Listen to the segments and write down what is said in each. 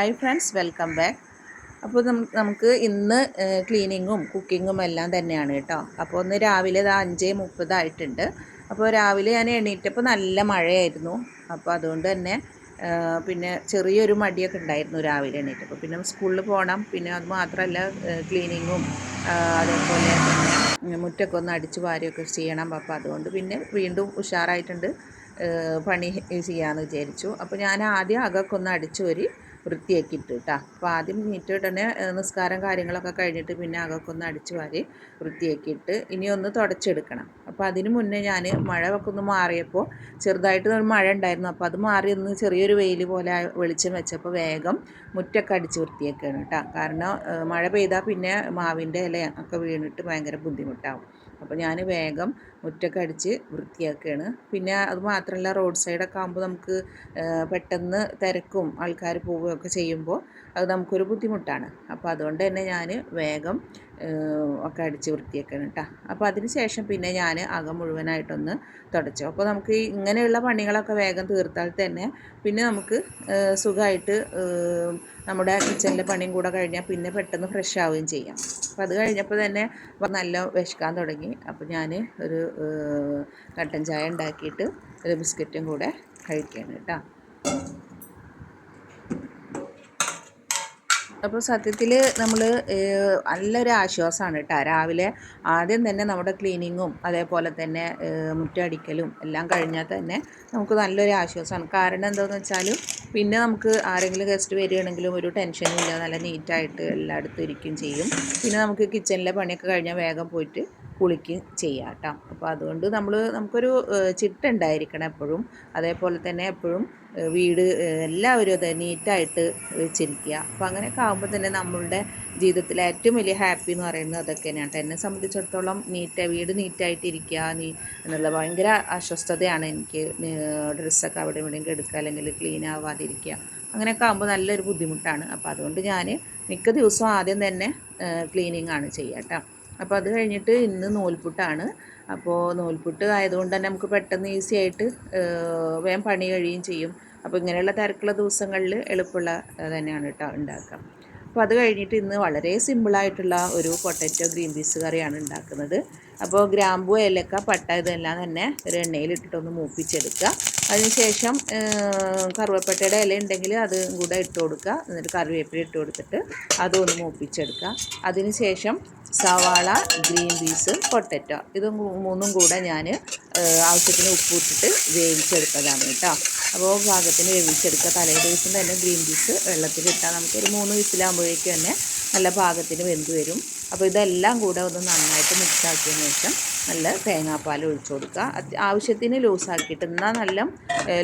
Hi friends welcome back അപ്പോൾ നമുക്ക് ഇന്ന് ക്ലീനിങ്ങും കുക്കിങ്ങും എല്ലാം തന്നെയാണ് കേട്ടോ. അപ്പോൾ ഒന്ന് രാവിലെ ഇത് അഞ്ച് മുപ്പതായിട്ടുണ്ട് അപ്പോൾ രാവിലെ ഞാൻ എണീറ്റപ്പോൾ നല്ല മഴയായിരുന്നു. അപ്പോൾ അതുകൊണ്ട് തന്നെ പിന്നെ ചെറിയൊരു മടിയൊക്കെ ഉണ്ടായിരുന്നു രാവിലെ എണീറ്റപ്പോൾ. പിന്നെ സ്കൂളിൽ പോകണം പിന്നെ അത് മാത്രമല്ല ക്ലീനിങ്ങും അതേപോലെ തന്നെ മുറ്റൊക്കെ ഒന്ന് അടിച്ചു വാരിയൊക്കെ ചെയ്യണം. അപ്പോൾ അതുകൊണ്ട് പിന്നെ വീണ്ടും ഉഷാറായിട്ടുണ്ട് പണി ചെയ്യാമെന്ന് വിചാരിച്ചു. അപ്പോൾ ഞാൻ ആദ്യം അകക്കൊന്ന് അടിച്ചു വരി വൃത്തിയാക്കിയിട്ട് കേട്ടോ അപ്പോൾ ആദ്യം നീറ്റ് തന്നെ നിസ്കാരം കാര്യങ്ങളൊക്കെ കഴിഞ്ഞിട്ട് പിന്നെ അകമൊക്കെ ഒന്ന് അടിച്ചു വാരി വൃത്തിയാക്കിയിട്ട് ഇനി ഒന്ന് തുടച്ചെടുക്കണം. അപ്പോൾ അതിന് മുന്നേ ഞാൻ മഴ ഒക്കെ ഒന്ന് മാറിയപ്പോൾ ചെറുതായിട്ട് ഒരു മഴ ഉണ്ടായിരുന്നു. അപ്പോൾ അത് മാറി ഒന്ന് ചെറിയൊരു വെയിൽ പോലെ വെളിച്ചം വെച്ചപ്പോൾ വേഗം മുറ്റൊക്കെ അടിച്ച് വൃത്തിയാക്കുകയാണ് കേട്ടോ കാരണം മഴ പെയ്താൽ പിന്നെ മാവിന്റെ ഇല ഒക്കെ വീണിട്ട് ഭയങ്കര ബുദ്ധിമുട്ടാവും. അപ്പോൾ ഞാൻ വേഗം മുറ്റൊക്കെ അടിച്ച് വൃത്തിയാക്കുകയാണ് പിന്നെ അത് മാത്രമല്ല റോഡ് സൈഡൊക്കെ ആകുമ്പോൾ നമുക്ക് പെട്ടെന്ന് തിരക്കും ആൾക്കാർ പോവുകയൊക്കെ ചെയ്യുമ്പോൾ അത് നമുക്കൊരു ബുദ്ധിമുട്ടാണ്. അപ്പോൾ അതുകൊണ്ട് തന്നെ ഞാൻ വേഗം ഒക്കെ അടിച്ച് വൃത്തിയാക്കണം കേട്ടോ അപ്പോൾ അതിന് ശേഷം പിന്നെ ഞാൻ അകം മുഴുവനായിട്ടൊന്ന് തുടച്ചു. അപ്പോൾ നമുക്ക് ഇങ്ങനെയുള്ള പണികളൊക്കെ വേഗം തീർത്താൽ തന്നെ പിന്നെ നമുക്ക് സുഖമായിട്ട് നമ്മുടെ കിച്ചണിലെ പണിയും കൂടെ കഴിഞ്ഞാൽ പിന്നെ പെട്ടെന്ന് ഫ്രഷ് ആവുകയും ചെയ്യാം. അപ്പോൾ അത് കഴിഞ്ഞപ്പോൾ തന്നെ നല്ല വിശക്കാൻ തുടങ്ങി. അപ്പോൾ ഞാൻ ഒരു കട്ടൻ ചായ ഉണ്ടാക്കിയിട്ട് ഒരു ബിസ്ക്കറ്റും കൂടെ കഴിക്കുകയാണ് കേട്ടോ അപ്പോൾ സത്യത്തിൽ നമ്മൾ നല്ലൊരു ആശ്വാസമാണ് കേട്ടോ രാവിലെ ആദ്യം തന്നെ നമ്മുടെ ക്ലീനിങ്ങും അതേപോലെ തന്നെ മുറ്റടിക്കലും എല്ലാം കഴിഞ്ഞാൽ തന്നെ നമുക്ക് നല്ലൊരു ആശ്വാസമാണ് കാരണം എന്താണെന്ന് വെച്ചാൽ പിന്നെ നമുക്ക് ആരെങ്കിലും ഗസ്റ്റ് വരികയാണെങ്കിലും ഒരു ടെൻഷനും ഇല്ല. നല്ല നീറ്റായിട്ട് എല്ലായിടത്തും ഇരിക്കുകയും ചെയ്യും. പിന്നെ നമുക്ക് കിച്ചണിലെ പണിയൊക്കെ കഴിഞ്ഞാൽ വേഗം പോയിട്ട് കുളിക്കുകയും ചെയ്യാം കേട്ടോ അപ്പോൾ അതുകൊണ്ട് നമ്മൾ നമുക്കൊരു ചിട്ടുണ്ടായിരിക്കണം എപ്പോഴും. അതേപോലെ തന്നെ എപ്പോഴും വീട് എല്ലാവരും അത് നീറ്റായിട്ട് വെച്ചിരിക്കുക. അപ്പോൾ അങ്ങനെയൊക്കെ ആകുമ്പോൾ തന്നെ നമ്മളുടെ ജീവിതത്തിലെ ഏറ്റവും വലിയ ഹാപ്പി എന്ന് പറയുന്നത് അതൊക്കെ തന്നെയാണ്. എന്നെ സംബന്ധിച്ചിടത്തോളം നീറ്റ് വീട് നീറ്റായിട്ടിരിക്കുക നീ എന്നുള്ള ഭയങ്കര അസ്വസ്ഥതയാണ് എനിക്ക് ഡ്രസ്സൊക്കെ അവിടെ ഇവിടെയെങ്കിലും എടുക്കുക അല്ലെങ്കിൽ ക്ലീൻ ആവാതിരിക്കുക. അങ്ങനെയൊക്കെ ആകുമ്പോൾ നല്ലൊരു ബുദ്ധിമുട്ടാണ്. അപ്പോൾ അതുകൊണ്ട് ഞാൻ മിക്ക ദിവസവും ആദ്യം തന്നെ ക്ലീനിങ് ആണ് ചെയ്യാം കേട്ടോ അപ്പോൾ അത് കഴിഞ്ഞിട്ട് ഇന്ന് നൂൽപുട്ടാണ്. അപ്പോൾ നൂൽപുട്ട് ആയതുകൊണ്ട് തന്നെ നമുക്ക് പെട്ടെന്ന് ഈസി ആയിട്ട് വേഗം പണി കഴിയുകയും ചെയ്യും. അപ്പോൾ ഇങ്ങനെയുള്ള തിരക്കുള്ള ദിവസങ്ങളിൽ എളുപ്പമുള്ള തന്നെയാണ് കേട്ടോ ഉണ്ടാക്കുക. അപ്പോൾ അത് കഴിഞ്ഞിട്ട് ഇന്ന് വളരെ സിമ്പിളായിട്ടുള്ള ഒരു പൊട്ടറ്റോ ഗ്രീൻ പീസ് കറിയാണ് ഉണ്ടാക്കുന്നത്. അപ്പോൾ ഗ്രാമ്പു ഏലക്ക പട്ട ഇതെല്ലാം തന്നെ ഒരു എണ്ണയിലിട്ടിട്ടൊന്ന് മൂപ്പിച്ചെടുക്കുക. അതിനുശേഷം കറുവപ്പട്ടയുടെ ഇല ഉണ്ടെങ്കിൽ അത് കൂടെ ഇട്ട് കൊടുക്കുക. എന്നിട്ട് കറിവേപ്പില ഇട്ട് കൊടുത്തിട്ട് അതൊന്ന് മൂപ്പിച്ചെടുക്കുക. അതിനുശേഷം സവാള ഗ്രീൻ പീസ് പൊട്ടറ്റോ ഇത് മൂന്നും കൂടെ ഞാൻ ആവശ്യത്തിന് ഉപ്പ് ഇട്ടിട്ട് വേവിച്ചെടുത്തതാണ് കേട്ടോ. അപ്പോൾ പാകത്തിന് വേവിച്ചെടുക്കുക. തലേ ദിവസം തന്നെ ഗ്രീൻ പീസ് വെള്ളത്തിലിട്ടാൽ നമുക്കൊരു മൂന്ന് വിസിലാകുമ്പോഴേക്കും തന്നെ നല്ല പാകത്തിന് വെന്ത് വരും. അപ്പോൾ ഇതെല്ലാം കൂടെ ഒന്ന് നന്നായിട്ട് മിക്സ് ആക്കിയതിന് ശേഷം നല്ല തേങ്ങാപ്പാൽ ഒഴിച്ചു കൊടുക്കുക. ആവശ്യത്തിന് ലൂസാക്കിയിട്ട് എന്നാൽ നല്ല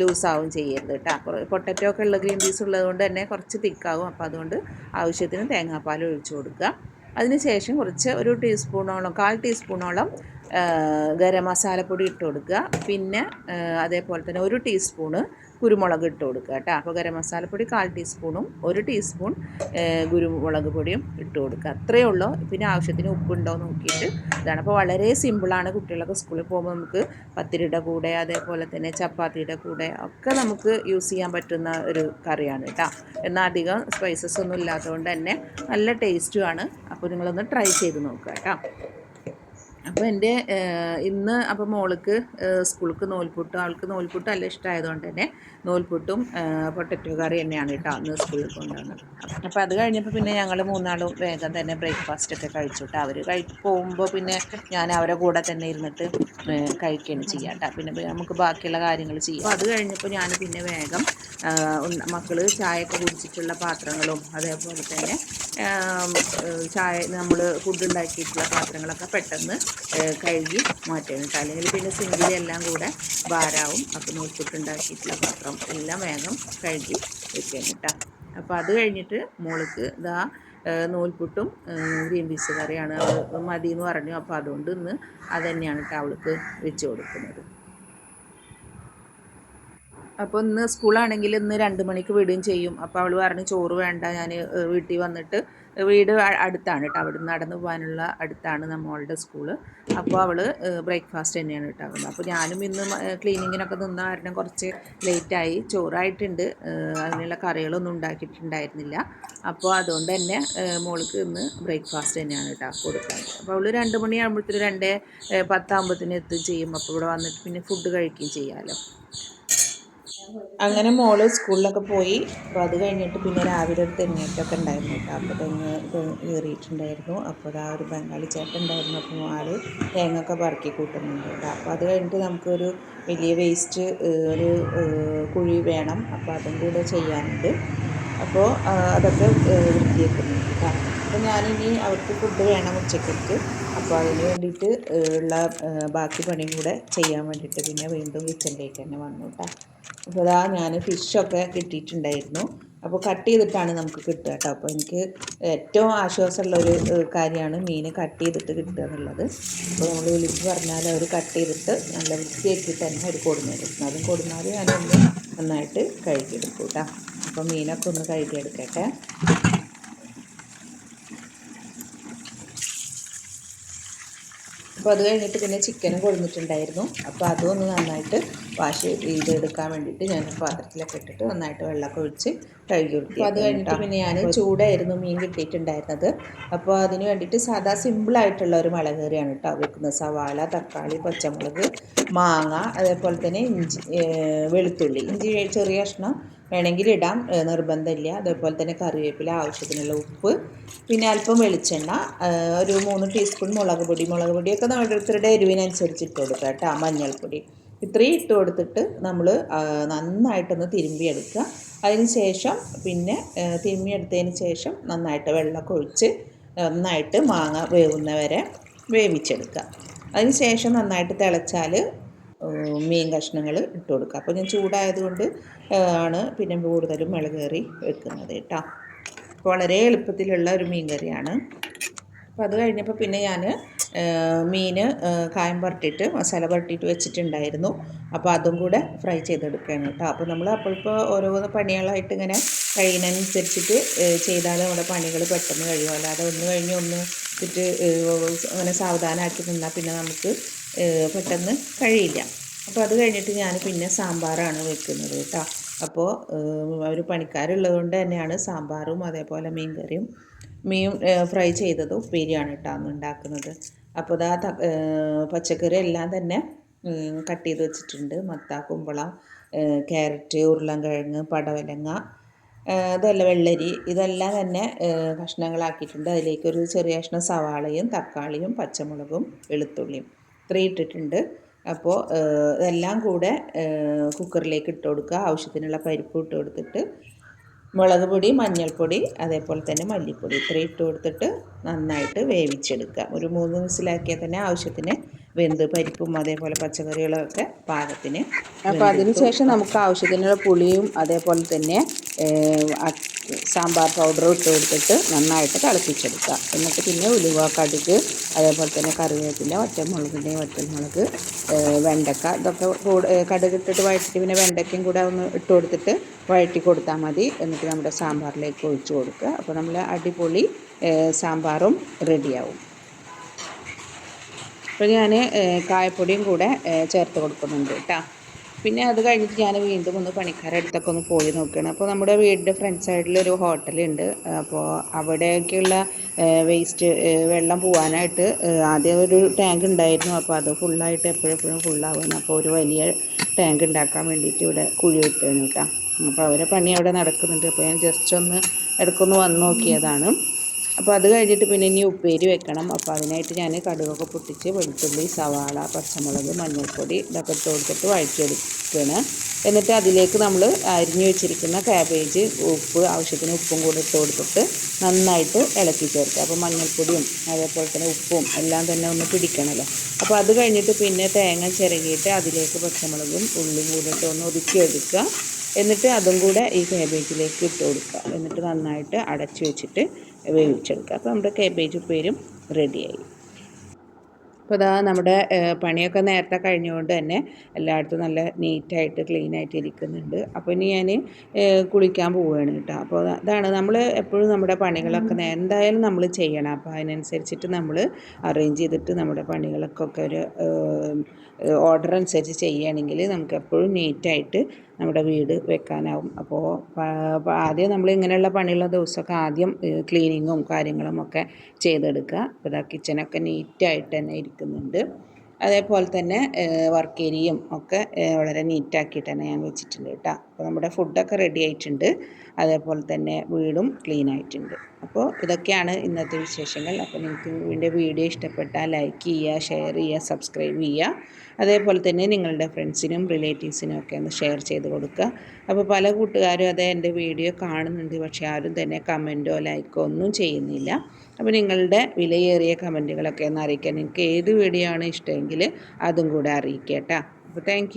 ലൂസാവും ചെയ്യരുത് കേട്ടോ. പൊട്ടറ്റോ ഒക്കെ ഉള്ള ഗ്രീൻ പീസ് ഉള്ളതുകൊണ്ട് തന്നെ കുറച്ച് തിക്കാവും. അപ്പോൾ അതുകൊണ്ട് ആവശ്യത്തിന് തേങ്ങാപ്പാൽ ഒഴിച്ചു കൊടുക്കുക. അതിനുശേഷം കുറച്ച് ഒരു ടീസ്പൂണോളം കാൽ ടീസ്പൂണോളം ഗരം മസാലപ്പൊടി ഇട്ട് കൊടുക്കുക. പിന്നെ അതേപോലെ തന്നെ ഒരു ടീസ്പൂണ് കുരുമുളക് ഇട്ട് കൊടുക്കുക കേട്ടോ. അപ്പോൾ ഗരം മസാലപ്പൊടി കാൽ ടീസ്പൂണും ഒരു ടീസ്പൂൺ കുരുമുളക് പൊടിയും ഇട്ട് കൊടുക്കുക. അത്രയേ ഉള്ളൂ. പിന്നെ ആവശ്യത്തിന് ഉപ്പുണ്ടോ നോക്കിയിട്ട് ഇതാണ്. അപ്പോൾ വളരെ സിമ്പിളാണ് കുട്ടികളൊക്കെ സ്കൂളിൽ പോകുമ്പോൾ നമുക്ക് പത്തിരിയുടെ കൂടെ അതേപോലെ തന്നെ ചപ്പാത്തിയുടെ കൂടെ ഒക്കെ നമുക്ക് യൂസ് ചെയ്യാൻ പറ്റുന്ന ഒരു കറിയാണ് കേട്ടോ. എന്നാൽ അധികം സ്പൈസസ് ഒന്നും ഇല്ലാത്തതുകൊണ്ട് തന്നെ നല്ല ടേസ്റ്റുമാണ് അപ്പോൾ നിങ്ങളൊന്ന് ട്രൈ ചെയ്ത് നോക്കുക കേട്ടോ. അപ്പോൾ എന്റെ ഇന്ന് അപ്പോൾ മോൾക്ക് സ്കൂൾക്ക് നൂൽപുട്ടും ആൾക്ക് നൂൽപുട്ട് നല്ല ഇഷ്ടമായതുകൊണ്ട് തന്നെ നൂൽപുട്ടും പൊട്ടറ്റോ കറി തന്നെയാണ് കേട്ടോ അന്ന് സ്കൂളിൽ കൊണ്ടുവന്നത്. അപ്പോൾ അത് കഴിഞ്ഞപ്പോൾ പിന്നെ ഞങ്ങൾ മൂന്നാളും വേഗം തന്നെ ബ്രേക്ക്ഫാസ്റ്റ് ഒക്കെ കേട്ടോ അവർ കഴി പോകുമ്പോൾ പിന്നെ ഞാൻ അവരെ കൂടെ തന്നെ ഇരുന്നിട്ട് കഴിക്കുകയാണ് ചെയ്യാം കേട്ടോ പിന്നെ നമുക്ക് ബാക്കിയുള്ള കാര്യങ്ങൾ ചെയ്യാം. അപ്പോൾ അത് കഴിഞ്ഞപ്പോൾ ഞാൻ പിന്നെ വേഗം മക്കൾ ചായയൊക്കെ കുടിച്ചിട്ടുള്ള പാത്രങ്ങളും അതേപോലെ തന്നെ ചായ നമ്മൾ ഫുഡ് ഉണ്ടാക്കിയിട്ടുള്ള പാത്രങ്ങളൊക്കെ പെട്ടെന്ന് കഴുകി മാറ്റണം കേട്ടോ. അല്ലെങ്കിൽ പിന്നെ സിങ്കിലെല്ലാം കൂടെ ഭാരാവും. അപ്പോൾ നൂൽപുട്ട് ഉണ്ടാക്കിയിട്ടുള്ള പാത്രം എല്ലാം വേഗം കഴുകി വെക്കണം കേട്ടോ. അപ്പോൾ അത് കഴിഞ്ഞിട്ട് മോൾക്ക് ഇതാ നൂൽപുട്ടും ഗ്രീൻ പീസ് കറിയാണ്. അവൾ മതി എന്ന് പറഞ്ഞു. അപ്പോൾ അതുകൊണ്ട് ഇന്ന് അത് തന്നെയാണ് കേട്ടോ അവൾക്ക് വെച്ച് കൊടുക്കുന്നത്. അപ്പോൾ ഇന്ന് സ്കൂളാണെങ്കിൽ ഇന്ന് രണ്ട് മണിക്ക് വിടുകയും ചെയ്യും. അപ്പോൾ അവൾ പറഞ്ഞു ചോറ് വേണ്ട ഞാൻ വീട്ടിൽ വന്നിട്ട് വീട് അടുത്താണ് കേട്ടോ അവിടെ നിന്ന് നടന്നു പോകാനുള്ള അടുത്താണ് നമ്മളുടെ സ്കൂൾ. അപ്പോൾ അവൾ ബ്രേക്ക്ഫാസ്റ്റ് തന്നെയാണ് കേട്ടോ അപ്പോൾ ഞാനും ഇന്ന് ക്ലീനിങ്ങിനൊക്കെ നിന്ന കാരണം കുറച്ച് ലേറ്റായി. ചോറായിട്ടുണ്ട്. അതിനുള്ള കറികളൊന്നും ഉണ്ടാക്കിയിട്ടുണ്ടായിരുന്നില്ല. അപ്പോൾ അതുകൊണ്ട് തന്നെ മോൾക്ക് ഇന്ന് ബ്രേക്ക്ഫാസ്റ്റ് തന്നെയാണ് കേട്ടോ കൊടുക്കാൻ. അപ്പോൾ അവൾ രണ്ട് മണിയാകുമ്പോഴത്തേന് രണ്ട് പത്താകുമ്പോഴത്തേന് എത്തുകയും ചെയ്യും. അപ്പോൾ ഇവിടെ വന്നിട്ട് പിന്നെ ഫുഡ് കഴിക്കുകയും ചെയ്യാമല്ലോ അങ്ങനെ മോൾ സ്കൂളിലൊക്കെ പോയി. അപ്പോൾ അത് കഴിഞ്ഞിട്ട് പിന്നെ രാവിലെ ഒരു തെങ്ങേറ്റൊക്കെ ഉണ്ടായിരുന്നു അപ്പോൾ തെങ്ങ് കയറിയിട്ടുണ്ടായിരുന്നു അപ്പോൾ ആ ഒരു ബംഗാളി ചേട്ടൻ ഉണ്ടായിരുന്നു. അപ്പോൾ ആൾ തേങ്ങൊക്കെ പറക്കി കൂട്ടുന്നുണ്ട് കേട്ടോ. അപ്പോൾ അത് കഴിഞ്ഞിട്ട് നമുക്കൊരു വലിയ വേസ്റ്റ് ഒരു കുഴി വേണം. അപ്പോൾ അതും കൂടെ ചെയ്യാനുണ്ട്. അപ്പോൾ അതൊക്കെ വൃത്തിയാക്കുന്നുണ്ട് കേട്ടോ. അപ്പോൾ ഞാനിനി അവർക്ക് ഫുഡ് വേണം ഉച്ചക്കേക്ക് അപ്പോൾ അതിന് വേണ്ടിയിട്ട് ഉള്ള ബാക്കി പണിയും കൂടെ ചെയ്യാൻ വേണ്ടിയിട്ട് പിന്നെ വീണ്ടും കിച്ചണിലേക്ക് തന്നെ വന്നു കേട്ടോ. അപ്പോൾ അതാ ഞാൻ ഫിഷൊക്കെ കിട്ടിയിട്ടുണ്ടായിരുന്നു. അപ്പോൾ കട്ട് ചെയ്തിട്ടാണ് നമുക്ക് കിട്ടുക കേട്ടോ. അപ്പോൾ എനിക്ക് ഏറ്റവും ആശ്വാസമുള്ള ഒരു കാര്യമാണ് മീൻ കട്ട് ചെയ്തിട്ട് കിട്ടുക എന്നുള്ളത്. അപ്പോൾ നമ്മൾ വിളിച്ച് പറഞ്ഞാൽ അവർ കട്ട് ചെയ്തിട്ട് നല്ല വൃത്തിയാക്കി തന്നെ അവർ കൊടുന്നു എന്നാലും അതും കൊടുന്നാൽ ഞാനൊന്ന് നന്നായിട്ട് കഴുകിയെടുക്കും കേട്ടോ. അപ്പോൾ മീനൊക്കെ ഒന്ന് കഴുകിയെടുക്കട്ടെ. അപ്പോൾ അത് കഴിഞ്ഞിട്ട് പിന്നെ ചിക്കനും കൊഴുന്നിട്ടുണ്ടായിരുന്നു. അപ്പോൾ അതൊന്ന് നന്നായിട്ട് വാഷ് ചെയ്തെടുക്കാൻ വേണ്ടിയിട്ട് ഞാൻ പാത്രത്തിലൊക്കെ ഇട്ടിട്ട് നന്നായിട്ട് വെള്ളമൊക്കെ ഒഴിച്ച് കഴുകി കൊടുത്തു അപ്പോൾ അത് കഴിഞ്ഞിട്ട് പിന്നെ ഞാൻ ചൂടായിരുന്നു മീൻ കിട്ടിയിട്ടുണ്ടായിരുന്നത്. അപ്പോൾ അതിന് വേണ്ടിയിട്ട് സാധാ സിമ്പിളായിട്ടുള്ള ഒരു മുളക് കറിയാണ് കേട്ടോ വെക്കുന്നത്. സവാള തക്കാളി പച്ചമുളക് മാങ്ങ അതേപോലെ തന്നെ ഇഞ്ചി വെളുത്തുള്ളി. ഇഞ്ചി ചെറിയ കഷ്ണം വേണമെങ്കിൽ ഇടാം. നിർബന്ധമില്ല. അതേപോലെ തന്നെ കറിവേപ്പില ആവശ്യത്തിനുള്ള ഉപ്പ് പിന്നെ അല്പം വെളിച്ചെണ്ണ ഒരു മൂന്ന് ടീസ്പൂൺ മുളക് പൊടി. മുളക് പൊടിയൊക്കെ നമ്മുടെ ഓരോരുത്തരുടെ എരിവിനനുസരിച്ച് ഇട്ട് കൊടുക്കുക കേട്ടോ മഞ്ഞൾപ്പൊടി. ഇത്രയും ഇട്ട് കൊടുത്തിട്ട് നമ്മൾ നന്നായിട്ടൊന്ന് തിരുമ്പിയെടുക്കുക അതിന് ശേഷം പിന്നെ തിരുമ്മിയെടുത്തതിന് ശേഷം നന്നായിട്ട് വെള്ളമൊക്കെ ഒഴിച്ച് നന്നായിട്ട് മാങ്ങ വേവുന്നവരെ വേവിച്ചെടുക്കുക. അതിന് ശേഷം നന്നായിട്ട് തിളച്ചാൽ മീൻ കഷ്ണങ്ങൾ ഇട്ട് കൊടുക്കുക. അപ്പോൾ ഞാൻ ചൂടായതുകൊണ്ട് ആണ് പിന്നെ കൂടുതലും മുളക് കറി വെക്കുന്നത് കേട്ടോ. വളരെ എളുപ്പത്തിലുള്ള ഒരു മീൻ കറിയാണ്. അപ്പോൾ അത് കഴിഞ്ഞപ്പോൾ പിന്നെ ഞാൻ മീൻ കായം പുരട്ടിയിട്ട് മസാല പുരട്ടിയിട്ട് വെച്ചിട്ടുണ്ടായിരുന്നു. അപ്പോൾ അതും കൂടെ ഫ്രൈ ചെയ്തെടുക്കുകയാണ് കേട്ടോ. അപ്പോൾ നമ്മൾ അപ്പോൾ ഇപ്പോൾ ഓരോ പണികളായിട്ട് ഇങ്ങനെ കഴിയുന്നതനുസരിച്ചിട്ട് ചെയ്താൽ നമ്മുടെ പണികൾ പെട്ടെന്ന് കഴിയും. അല്ലാതെ ഒന്ന് കഴിഞ്ഞ് ഒന്ന് ഇട്ട് അങ്ങനെ സാവധാനമാക്കി നിന്നാൽ പിന്നെ നമുക്ക് പെട്ടെന്ന് കഴിയില്ല. അപ്പോൾ അത് കഴിഞ്ഞിട്ട് ഞാൻ പിന്നെ സാമ്പാറാണ് വെക്കുന്നത് കേട്ടോ അപ്പോൾ ഒരു പണിക്കാരുള്ളത് കൊണ്ട് തന്നെയാണ് സാമ്പാറും അതേപോലെ മീൻ കറിയും മീൻ ഫ്രൈ ചെയ്തത് ഉപ്പേരിയാണ് കേട്ടോ അന്ന് ഉണ്ടാക്കുന്നത്. അപ്പോൾ ഇതാ പച്ചക്കറി എല്ലാം തന്നെ കട്ട് ചെയ്ത് വെച്ചിട്ടുണ്ട്. മത്ത കുമ്പള ക്യാരറ്റ് ഉരുളൻകിഴങ്ങ് പടവലങ്ങ ഇതെല്ലാം വെള്ളരി ഇതെല്ലാം തന്നെ കഷ്ണങ്ങളാക്കിയിട്ടുണ്ട്. അതിലേക്കൊരു ചെറിയ കഷ്ണം സവാളയും തക്കാളിയും പച്ചമുളകും വെളുത്തുള്ളിയും. ഇത്രയും ഇട്ടിട്ടുണ്ട് അപ്പോൾ ഇതെല്ലാം കൂടെ കുക്കറിലേക്ക് ഇട്ട് കൊടുക്കുക. ആവശ്യത്തിനുള്ള പരിപ്പ് ഇട്ട് കൊടുത്തിട്ട് മുളക് പൊടി മഞ്ഞൾപ്പൊടി അതേപോലെ തന്നെ മല്ലിപ്പൊടി ഇത്രയും ഇട്ട് കൊടുത്തിട്ട് നന്നായിട്ട് വേവിച്ചെടുക്കുക. ഒരു മൂന്ന് വിസിലാക്കിയാൽ തന്നെ ആവശ്യത്തിന് വെന്ത് പരിപ്പും അതേപോലെ പച്ചക്കറികളൊക്കെ പാകത്തിന് അപ്പോൾ അതിന് ശേഷം നമുക്ക് ആവശ്യത്തിനുള്ള പുളിയും അതേപോലെ തന്നെ സാമ്പാർ പൗഡർ ഇട്ട് കൊടുത്തിട്ട് നന്നായിട്ട് തിളപ്പിച്ചെടുക്കുക. എന്നിട്ട് പിന്നെ ഉലുവ കടുക് അതേപോലെ തന്നെ കറിവേപ്പില ഒറ്റമുളകിന്റെ ഒറ്റമുളക് വെണ്ടക്ക ഇതൊക്കെ കൂടെ കടുക് ഇട്ടിട്ട് വഴറ്റിട്ട് പിന്നെ വെണ്ടയ്ക്കയും കൂടെ ഒന്ന് ഇട്ട് കൊടുത്തിട്ട് വഴറ്റി കൊടുത്താൽ മതി. എന്നിട്ട് നമ്മുടെ സാമ്പാറിലേക്ക് ഒഴിച്ചു കൊടുക്കുക. അപ്പോൾ നമ്മൾ അടിപൊളി സാമ്പാറും റെഡിയാവും. അപ്പോൾ ഞാൻ കായപ്പൊടിയും കൂടെ ചേർത്ത് കൊടുക്കുന്നുണ്ട് കേട്ടോ. പിന്നെ അത് കഴിഞ്ഞിട്ട് ഞാൻ വീണ്ടും ഒന്ന് പണിക്കാരുടെ അടുത്തൊക്കെ ഒന്ന് പോയി നോക്കുകയാണ്. അപ്പോൾ നമ്മുടെ വീടിന്റെ ഫ്രണ്ട് സൈഡിൽ ഒരു ഹോട്ടലുണ്ട് അപ്പോൾ അവിടേക്കുള്ള വേസ്റ്റ് വെള്ളം പോകാനായിട്ട് ആദ്യം ഒരു ടാങ്ക് ഉണ്ടായിരുന്നു. അപ്പോൾ അത് ഫുള്ളായിട്ട് എപ്പോഴും എപ്പോഴും ഫുള്ളാവുന്നു അപ്പോൾ ഒരു വലിയ ടാങ്ക് ഉണ്ടാക്കാൻ വേണ്ടിയിട്ട് ഇവിടെ കുഴി ഇട്ടാണ് കേട്ടോ. അപ്പോൾ അവരെ പണി അവിടെ നടക്കുന്നുണ്ട്. അപ്പോൾ ഞാൻ ജസ്റ്റ് ഒന്ന് ഇടയ്ക്കൊന്ന് വന്ന് നോക്കിയതാണ്. അപ്പോൾ അത് കഴിഞ്ഞിട്ട് പിന്നെ ഇനി ഉപ്പേരി വെക്കണം. അപ്പോൾ അതിനായിട്ട് ഞാൻ കടുകൊക്കെ പൊട്ടിച്ച് വെളുത്തുള്ളി സവാള പച്ചമുളക് മഞ്ഞൾപ്പൊടി ഇതൊക്കെ ഇട്ട് കൊടുത്തിട്ട് എന്നിട്ട് അതിലേക്ക് നമ്മൾ അരിഞ്ഞു വെച്ചിരിക്കുന്ന കാബേജ് ഉപ്പ് ആവശ്യത്തിന് ഉപ്പും കൂടി ഇട്ട് കൊടുത്തിട്ട് നന്നായിട്ട് ഇളക്കി ചേർക്കുക. അപ്പോൾ മഞ്ഞൾപ്പൊടിയും അതേപോലെ തന്നെ ഉപ്പും എല്ലാം തന്നെ ഒന്ന് പിടിക്കണമല്ലോ അപ്പോൾ അത് കഴിഞ്ഞിട്ട് പിന്നെ തേങ്ങ ചിരകിയിട്ട് അതിലേക്ക് പച്ചമുളകും ഉള്ളിയും ഇട്ട് ഒന്ന് ഒതുക്കിയെടുക്കുക എന്നിട്ട് അതും കൂടെ ഈ കാബേജിലേക്ക് ഇട്ട് കൊടുക്കുക. എന്നിട്ട് നന്നായിട്ട് അടച്ചു വെച്ചിട്ട് വേവിച്ചെടുക്കുക. അപ്പോൾ നമ്മുടെ കാബേജ് ഉപ്പേരും റെഡിയായി അപ്പോൾ ഇതാ നമ്മുടെ പണിയൊക്കെ നേരത്തെ കഴിഞ്ഞുകൊണ്ട് തന്നെ എല്ലായിടത്തും നല്ല നീറ്റായിട്ട് ക്ലീൻ ആയിട്ട് ഇരിക്കുന്നുണ്ട്. അപ്പോൾ ഇനി ഞാൻ കുളിക്കാൻ പോവുകയാണ് കേട്ടോ. അപ്പോൾ അതാണ് നമ്മൾ എപ്പോഴും നമ്മുടെ പണികളൊക്കെ എന്തായാലും നമ്മൾ ചെയ്യണം. അപ്പോൾ അതിനനുസരിച്ചിട്ട് നമ്മൾ അറേഞ്ച് ചെയ്തിട്ട് നമ്മുടെ പണികളൊക്കെ ഒരു ഓർഡർ അനുസരിച്ച് ചെയ്യുകയാണെങ്കിൽ നമുക്ക് എപ്പോഴും നീറ്റായിട്ട് നമ്മുടെ വീട് വെക്കാനാവും. അപ്പോൾ ആദ്യം നമ്മൾ ഇങ്ങനെയുള്ള പണിയുള്ള ദിവസമൊക്കെ ആദ്യം ക്ലീനിങ്ങും കാര്യങ്ങളും ഒക്കെ ചെയ്തെടുക്കുക. അപ്പോൾ ഇതാ കിച്ചണൊക്കെ നീറ്റായിട്ട് തന്നെ ഇരിക്കുന്നുണ്ട്. അതേപോലെ തന്നെ വർക്ക് ഏരിയയും ഒക്കെ വളരെ നീറ്റാക്കിയിട്ട് തന്നെ ഞാൻ വെച്ചിട്ടുണ്ട് കേട്ടോ. അപ്പോൾ നമ്മുടെ ഫുഡൊക്കെ റെഡി ആയിട്ടുണ്ട്. അതേപോലെ തന്നെ വീടും ക്ലീൻ ആയിട്ടുണ്ട്. അപ്പോൾ ഇതൊക്കെയാണ് ഇന്നത്തെ വിശേഷങ്ങൾ. അപ്പോൾ നിങ്ങൾക്ക് എന്റെ വീഡിയോ ഇഷ്ടപ്പെട്ടാൽ ലൈക്ക് ചെയ്യുക ഷെയർ ചെയ്യുക സബ്സ്ക്രൈബ് ചെയ്യുക. അതേപോലെ തന്നെ നിങ്ങളുടെ ഫ്രണ്ട്സിനും റിലേറ്റീവ്സിനും ഒക്കെ ഒന്ന് ഷെയർ ചെയ്ത് കൊടുക്കുക. അപ്പോൾ പല കൂട്ടുകാരും അതേ എന്റെ വീഡിയോ കാണുന്നുണ്ട്. പക്ഷേ ആരും തന്നെ കമന്റോ ലൈക്കോ ഒന്നും ചെയ്യുന്നില്ല. അപ്പോൾ നിങ്ങളുടെ വിലയേറിയ കമന്റുകളൊക്കെ ഒന്ന് അറിയിക്കാൻ. നിങ്ങൾക്ക് ഏത് വീഡിയോ ആണ് ഇഷ്ടമെങ്കിൽ അതും കൂടെ അറിയിക്കുക കേട്ടോ. അപ്പോൾ താങ്ക്